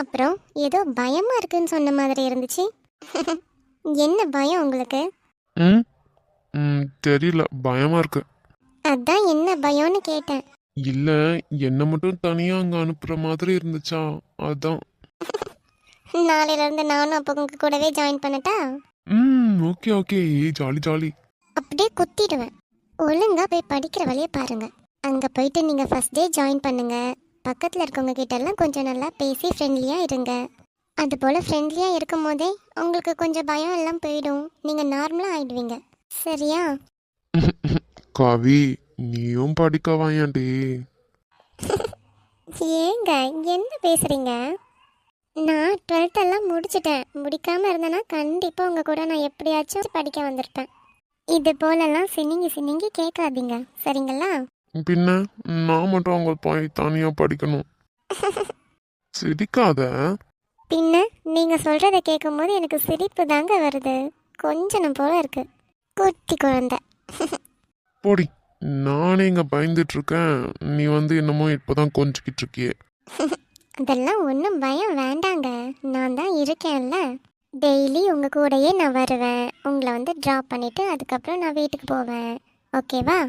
அப்புறம் ஏதோ பயமா இருக்குன்னு சொன்ன மாதிரி இருந்துச்சு. என்ன பயம் உங்களுக்கு? ம் தெரியல. பயமா இருக்கு. அதான் என்ன பயம்னு கேட்டேன். இல்ல என்ன மட்டும் தனியா அங்க அனுப்புற மாதிரி இருந்துச்சா? அதான். நாளையில இருந்து நானும் அப்போ உங்க கூடவே ஜாயின் பண்ணட்டா? ம் ஓகே ஓகே ஜாலி ஜாலி. அப்படியே குத்திடுவேன். ஒழுங்கா போய் படிக்கிற வழியை பாருங்க. அங்க போயிட்டு நீங்க ஃபர்ஸ்ட் டே ஜாயின் பண்ணுங்க. பக்கத்துல இருக்கவங்க கிட்ட எல்லாம் கொஞ்சம் நல்லா பேசி ஃப்ரெண்ட்லியா இருங்க. அது போல ஃப்ரெண்ட்லியா இருக்கும் போதே உங்களுக்கு கொஞ்சம் பயம் எல்லாம் போயிடும். நீங்க நார்மலா ஆயிடுவீங்க. சரியா? கவி நீயும் படிக்க வாயாண்டி ஏங்க என்ன பேசுறீங்க? நான் டுவெல்த் எல்லாம் முடிச்சிட்டேன். முடிக்காம இருந்தேன்னா கண்டிப்பா உங்க கூட நான் எப்படியாச்சும் படிக்க வந்திருப்பேன். இது போலெல்லாம் சினிங்கி சினிங்கி கேட்காதீங்க. சரிங்களா? பின்ன நான் மட்டும் அவங்க போய் தனியா படிக்கணும். சிரிக்காத. பின்ன நீங்க சொல்றத கேட்கும்போது எனக்கு சிரிப்பு தாங்க வருது. கொஞ்சம் போல இருக்கு. குட்டி குழந்தை. போடி நானே இங்க பயந்துட்டு இருக்கேன். நீ வந்து என்னமோ இப்பதான் கொஞ்சிக்கிட்டு இருக்கியே. அதெல்லாம் ஒன்றும் பயம் வேண்டாங்க. நான் தான் இருக்கேன்ல. டெய்லி உங்க கூடயே நான் வருவேன். உங்களை வந்து ட்ராப் பண்ணிட்டு அதுக்கப்புறம் நான் வீட்டுக்கு போவேன். ஓகேவா?